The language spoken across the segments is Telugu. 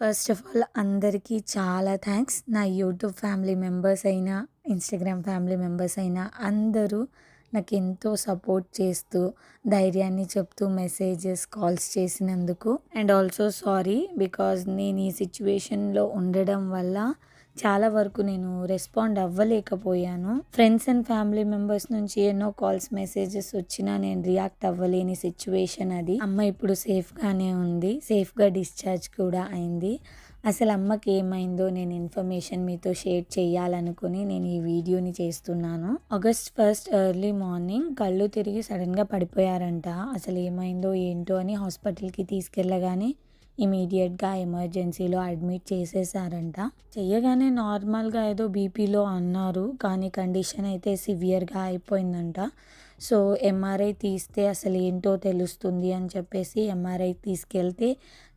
ఫస్ట్ ఆఫ్ ఆల్ అందరికీ చాలా థ్యాంక్స్. నా యూట్యూబ్ ఫ్యామిలీ మెంబర్స్ అయినా ఇన్స్టాగ్రామ్ ఫ్యామిలీ మెంబర్స్ అయినా అందరూ నాకు ఎంతో సపోర్ట్ చేస్తూ ధైర్యాన్ని చెప్తూ మెసేజెస్ కాల్స్ చేసినందుకు. అండ్ ఆల్సో సారీ బికాజ్ నేను ఈ సిచ్యువేషన్లో ఉండడం వల్ల చాలా వరకు నేను రెస్పాండ్ అవ్వలేకపోయాను. ఫ్రెండ్స్ అండ్ ఫ్యామిలీ మెంబర్స్ నుంచి ఎన్నో కాల్స్ మెసేజెస్ వచ్చినా నేను రియాక్ట్ అవ్వలేని సిచ్యువేషన్ అది. అమ్మ ఇప్పుడు సేఫ్గానే ఉంది. సేఫ్గా డిశ్చార్జ్ కూడా అయింది. అసలు అమ్మకి ఏమైందో నేను ఇన్ఫర్మేషన్ మీతో షేర్ చేయాలనుకుని నేను ఈ వీడియోని చేస్తున్నాను. ఆగస్ట్ ఫస్ట్ ఎర్లీ మార్నింగ్ కళ్ళు తిరిగి సడన్గా పడిపోయారంట. అసలు ఏమైందో ఏంటో అని హాస్పిటల్కి తీసుకెళ్ళగానే ఇమీడియట్గా ఎమర్జెన్సీలో అడ్మిట్ చేసేసారంట. చెయ్యగానే నార్మల్గా ఏదో బీపీలో అన్నారు కానీ కండిషన్ అయితే సివియర్గా అయిపోయిందంట. సో ఎంఆర్ఐ తీస్తే అసలు ఏంటో తెలుస్తుంది అని చెప్పేసి ఎంఆర్ఐ తీసుకెళ్తే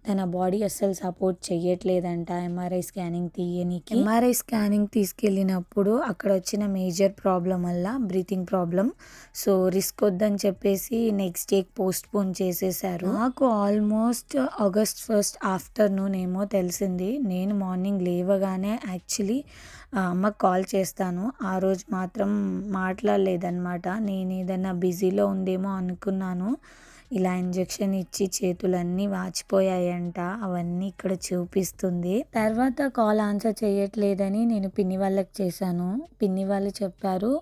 తన బాడీ అస్సలు సపోర్ట్ చెయ్యట్లేదంట. ఎంఆర్ఐ స్కానింగ్ తీయనికి. ఎంఆర్ఐ స్కానింగ్ తీసుకెళ్ళినప్పుడు అక్కడ వచ్చిన మేజర్ ప్రాబ్లం వల్ల బ్రీతింగ్ ప్రాబ్లం సో రిస్క్ వద్దని చెప్పేసి నెక్స్ట్ డే పోస్ట్ పోన్ చేసేసారు. నాకు ఆల్మోస్ట్ ఆగస్ట్ ఫస్ట్ ఆఫ్టర్నూన్ ఏమో తెలిసింది. నేను మార్నింగ్ లేవగానే యాక్చువల్లీ అమ్మకు కాల్ చేస్తాను. ఆ రోజు మాత్రం మాట్లాడలేదన్నమాట. నేను ఏదైనా బిజీలో ఉందేమో అనుకున్నాను. ఇలా ఇంజెక్షన్ ఇచ్చి చేతులన్నీ వాచిపోయాయంట. అవన్నీ ఇక్కడ చూపిస్తుంది. తర్వాత కాల్ ఆన్సర్ చేయట్లేదని నేను పిన్ని వాళ్ళకి చేశాను. పిన్ని వాళ్ళు చెప్పారు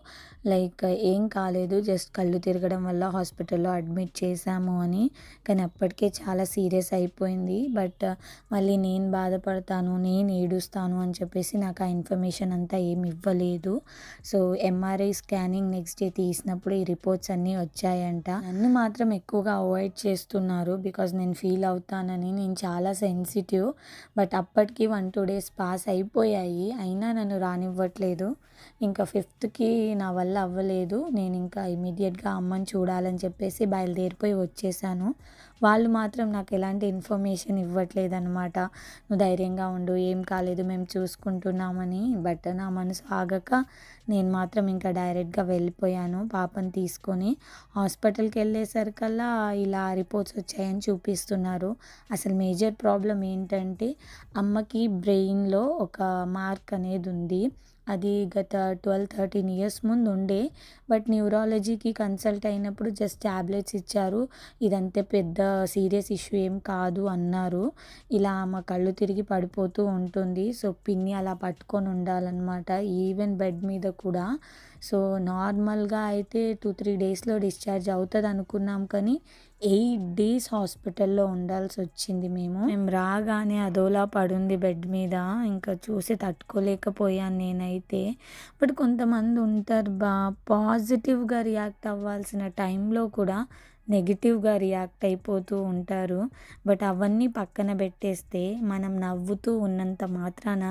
లైక్ ఏం కాలేదు జస్ట్ కళ్ళు తిరగడం వల్ల హాస్పిటల్లో అడ్మిట్ చేశాము అని. కానీ అప్పటికే చాలా సీరియస్ అయిపోయింది. బట్ మళ్ళీ నేను బాధపడతాను నేను ఏడుస్తాను అని చెప్పేసి నాకు ఆ ఇన్ఫర్మేషన్ అంతా ఏమి ఇవ్వలేదు. So MRI scanning next day తీసినప్పుడు ఈ రిపోర్ట్స్ అన్నీ వచ్చాయంట. నన్ను మాత్రం ఎక్కువగా అవాయిడ్ చేస్తున్నారు బికాజ్ నేను ఫీల్ అవుతానని. నేను చాలా సెన్సిటివ్. బట్ అప్పటికి వన్ టూ డేస్ పాస్ అయిపోయాయి. అయినా నన్ను రానివ్వట్లేదు. ఇంకా ఫిఫ్త్కి నా వల్ల అవ్వలేదు. నేను ఇంకా ఇమీడియట్గా అమ్మని చూడాలని చెప్పేసి బయలుదేరిపోయి వచ్చేసాను. వాళ్ళు మాత్రం నాకు ఎలాంటి ఇన్ఫర్మేషన్ ఇవ్వట్లేదు అనమాట నువ్వు ధైర్యంగా ఉండు ఏం కాలేదు మేము చూసుకుంటున్నామని. బట్ నా మనసు ఆగక నేను మాత్రం ఇంకా డైరెక్ట్గా వెళ్ళిపోయాను. పాపని తీసుకొని హాస్పిటల్కి వెళ్ళేసరికల్లా ఇలా రిపోర్ట్స్ వచ్చాయని చూపిస్తున్నారు. అసలు మేజర్ ప్రాబ్లం ఏంటంటే అమ్మకి బ్రెయిన్లో ఒక మార్క్ అనేది ఉంది. అది గత ట్వెల్వ్ థర్టీన్ ఇయర్స్ ముందు ఉండే బట్ న్యూరాలజీకి కన్సల్ట్ అయినప్పుడు జస్ట్ ట్యాబ్లెట్స్ ఇచ్చారు. ఇదంతే పెద్ద సీరియస్ ఇష్యూ ఏం కాదు అన్నారు. ఇలా మా కళ్ళు తిరిగి పడిపోతూ ఉంటుంది. సో పిన్ని అలా పట్టుకొని ఉండాలన్నమాట. ఈవెన్ బెడ్ మీద కూడా సో నార్మల్గా అయితే టూ త్రీ డేస్లో డిశ్చార్జ్ అవుతుంది అనుకున్నాం కానీ ఎయిట్ డేస్ హాస్పిటల్లో ఉండాల్సి వచ్చింది మేము. మేము రాగానే అదోలా పడుంది బెడ్ మీద. ఇంకా చూసి తట్టుకోలేకపోయాను నేనైతే. బట్ కొంతమంది ఉంటారు బా పాజిటివ్గా రియాక్ట్ అవ్వాల్సిన టైంలో కూడా నెగిటివ్గా రియాక్ట్ అయిపోతూ ఉంటారు. బట్ అవన్నీ పక్కన పెట్టేస్తే మనం నవ్వుతూ ఉన్నంత మాత్రాన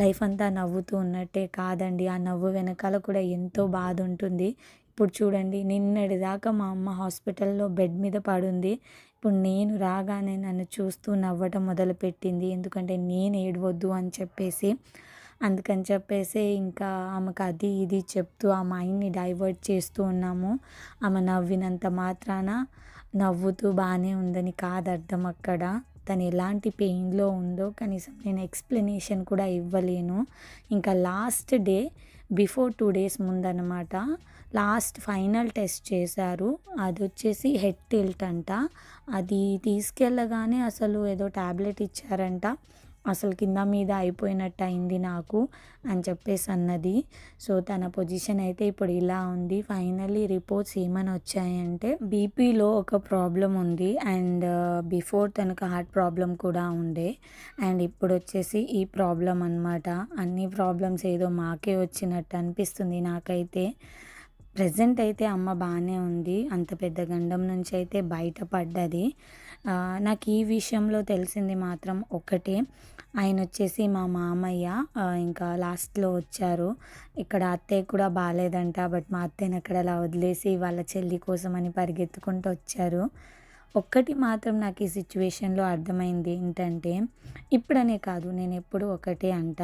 లైఫ్ అంతా నవ్వుతూ ఉన్నట్టే కాదండి. ఆ నవ్వు వెనకాల కూడా ఎంతో బాధ ఉంటుంది. ఇప్పుడు చూడండి నిన్నటి దాకా మా అమ్మ హాస్పిటల్లో బెడ్ మీద పడుంది. ఇప్పుడు నేను రాగానే నన్ను చూస్తూ నవ్వటం మొదలుపెట్టింది. ఎందుకంటే నేను ఏడవద్దు అని చెప్పేసి అందుకని చెప్పేసి ఇంకా ఆమెకు అది ఇది చెప్తూ ఆ మైండ్ని డైవర్ట్ చేస్తూ ఉన్నాము. ఆమె నవ్వినంత మాత్రాన నవ్వుతూ బాగానే ఉందని కాదు అర్థం అక్కడ. తను ఎలాంటి పెయిన్లో ఉందో కనీసం నేను ఎక్స్ప్లెనేషన్ కూడా ఇవ్వలేను. ఇంకా last day before two days ముందనమాట last final test చేశారు. అది వచ్చేసి హెడ్ టిల్ట్ అంట. అది తీసుకెళ్ళగానే అసలు ఏదో ట్యాబ్లెట్ ఇచ్చారంట. అసలు కింద మీద అయిపోయినట్టు అయింది నాకు అని చెప్పేసి అన్నది. సో తన పొజిషన్ అయితే ఇప్పుడు ఇలా ఉంది. ఫైనలీ రిపోర్ట్స్ ఏమని వచ్చాయంటే బీపీలో ఒక ప్రాబ్లం ఉంది అండ్ బిఫోర్ తనకు హార్ట్ ప్రాబ్లం కూడా ఉండే. అండ్ ఇప్పుడు వచ్చేసి ఈ ప్రాబ్లం అనమాట అన్ని ప్రాబ్లమ్స్ ఏదో మాకే వచ్చినట్టు అనిపిస్తుంది నాకైతే. ప్రజెంట్ అయితే అమ్మ బాగానే ఉంది. అంత పెద్ద గండం నుంచి అయితే బయటపడ్డది. నాకు ఈ విషయంలో తెలిసింది మాత్రం ఒకటే. ఆయన వచ్చేసి మా మామయ్య ఇంకా లాస్ట్లో వచ్చారు. ఇక్కడ అత్తయ్య కూడా బాగాలేదంట బట్ మా అత్తయ్యని అక్కడ అలా వదిలేసి వాళ్ళ చెల్లి కోసం అని పరిగెత్తుకుంటూ వచ్చారు. ఒక్కటి మాత్రం నాకు ఈ సిచ్యువేషన్లో అర్థమైంది ఏంటంటే ఇప్పుడనే కాదు నేను ఎప్పుడు ఒకటే అంట.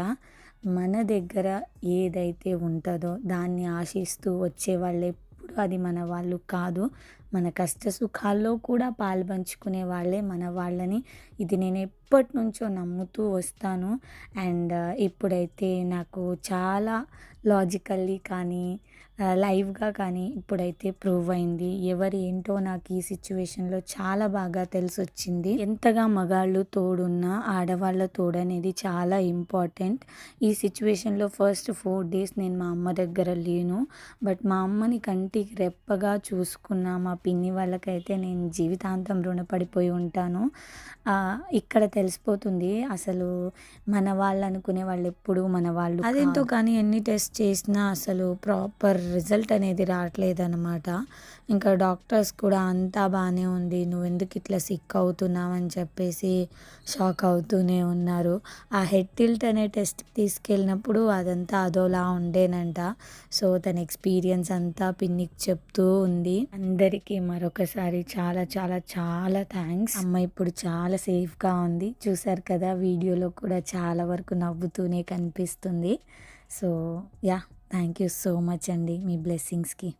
మన దగ్గర ఏదైతే ఉంటుందో దాన్ని ఆశిస్తూ వచ్చే వాళ్ళు ఎప్పుడు అది మన వాళ్ళు కాదు. మన కష్ట సుఖాల్లో కూడా పాల్పంచుకునే వాళ్ళే మన వాళ్ళని. ఇది నేను ఎప్పటి నుంచో నమ్ముతూ వస్తాను. అండ్ ఇప్పుడైతే నాకు చాలా లాజికల్లీ కానీ లైవ్గా కానీ ఇప్పుడైతే ప్రూవ్ అయింది. ఎవరు ఏంటో నాకు ఈ సిచ్యువేషన్లో చాలా బాగా తెలిసొచ్చింది. ఎంతగా మగాళ్ళు తోడున్నా ఆడవాళ్ళ తోడు అనేది చాలా ఇంపార్టెంట్. ఈ సిచ్యువేషన్లో ఫస్ట్ ఫోర్ డేస్ నేను మా అమ్మ దగ్గర లేను. బట్ మా అమ్మని కంటికి రెప్పగా చూసుకున్న మా పిన్ని వాళ్ళకైతే నేను జీవితాంతం రుణపడిపోయి ఉంటాను. ఇక్కడ తెలిసిపోతుంది అసలు మన వాళ్ళు అనుకునే వాళ్ళు ఎప్పుడు మన వాళ్ళు అదేంటో కానీ ఎన్ని టెస్ట్ చేసినా అసలు ప్రాపర్ రిజల్ట్ అనేది రావట్లేదు అనమాట ఇంకా డాక్టర్స్ కూడా అంతా బాగానే ఉంది. నువ్వు ఎందుకు ఇట్లా సిక్ అవుతున్నావు అని చెప్పేసి షాక్ అవుతూనే ఉన్నారు. ఆ హెడ్ టిల్ట్ అనే టెస్ట్ తీసుకెళ్ళినప్పుడు అదంతా అదోలా ఉండేనంట. సో తన ఎక్స్పీరియన్స్ అంతా పిన్నికి చెప్తూ ఉంది. అందరికీ మరొకసారి చాలా చాలా చాలా థ్యాంక్స్ అమ్మ ఇప్పుడు చాలా సేఫ్గా ఉంది. చూసారు కదా వీడియోలో కూడా చాలా వరకు నవ్వుతూనే కనిపిస్తుంది. So yeah thank you so much అండి మీ బ్లెస్సింగ్స్కి.